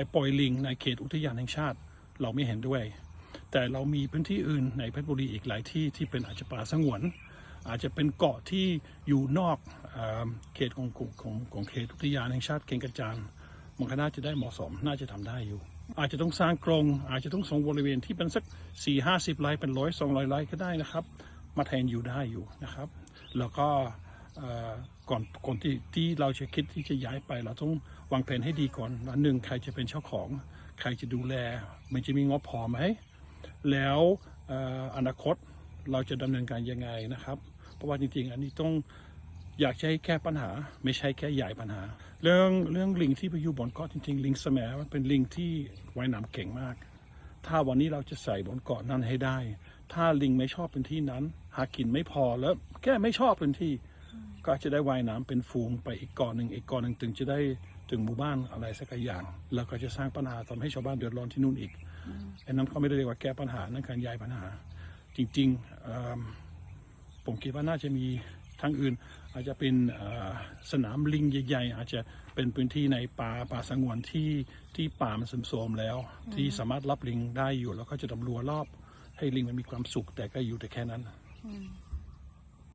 ไปปล่อยลิงในเขตอุทยานแห่งชาติเราไม่เห็นด้วย แต่เรามีพื้นที่อื่นในเพชรบุรีอีกหลายที่ที่เป็นอาจจะป่าสงวน อาจจะเป็นเกาะที่อยู่นอกเอเขตของของของของเขตอุทยานแห่งชาติเก่งกระจานมันก็น่าจะได้เหมาะสมน่าจะทำได้อยู่ อาจจะต้องสร้างกรงอาจจะต้องส่งบริเวณที่เป็นสักสี่ห้าสิบไร่เป็นร้อยสองร้อยไร่ก็ได้นะครับ มาแทนอยู่ได้อยู่นะครับ แล้วก็ ก่อนก่อนที่ที่เราจะคิดที่จะย้ายไป เราต้องวางแผนให้ดีก่อนว่าหนึ่งใครจะเป็นเจ้าของ ใครจะดูแล มันจะมีงบพอไหมแล้วออนาคตเราจะดำเนินการยังไงนะครับ เพราะว่าจริงๆ อันนี้ต้องอยากให้แก้ปัญหา ไม่ใช่แค่ใหญ่ปัญหา เรื่องเรื่องลิงที่ไปอยู่บนเกาะจริงๆ ลิงแสมมันเป็นลิงที่ว่ายน้ำเก่งมาก ถ้าวันนี้เราจะใส่บนเกาะนั้นให้ได้ ถ้าลิงไม่ชอบพื้นที่นั้น หากินไม่พอแล้วแค่ไม่ชอบพื้นที่ ก็จะได้ว่ายน้ำเป็นฝูงไปอีกเกาะหนึ่งอีกเกาะหนึ่งถึงจะได้ถึงหมู่บ้านอะไรสักอย่าง แล้วก็จะสร้างปัญหาทำให้ชาวบ้านเดือดร้อนที่นู่นอีกอันนั้นเขาไม่ได้เรียกว่าแก้ปัญหานั่นการย้ายปัญหา จริงๆเอิ่มผมคิดว่าน่าจะมีทางอื่น อาจจะเป็นเอ่อสนามลิงใหญ่ ๆ อาจจะเป็นพื้นที่ในป่าป่าสงวนที่ที่ป่ามันเสื่อมโทรมแล้ว ที่สามารถรับลิงได้อยู่ แล้วก็จะดำรัวรอบให้ลิงมันมีความสุขแต่ก็อยู่แต่แค่นั้นอืม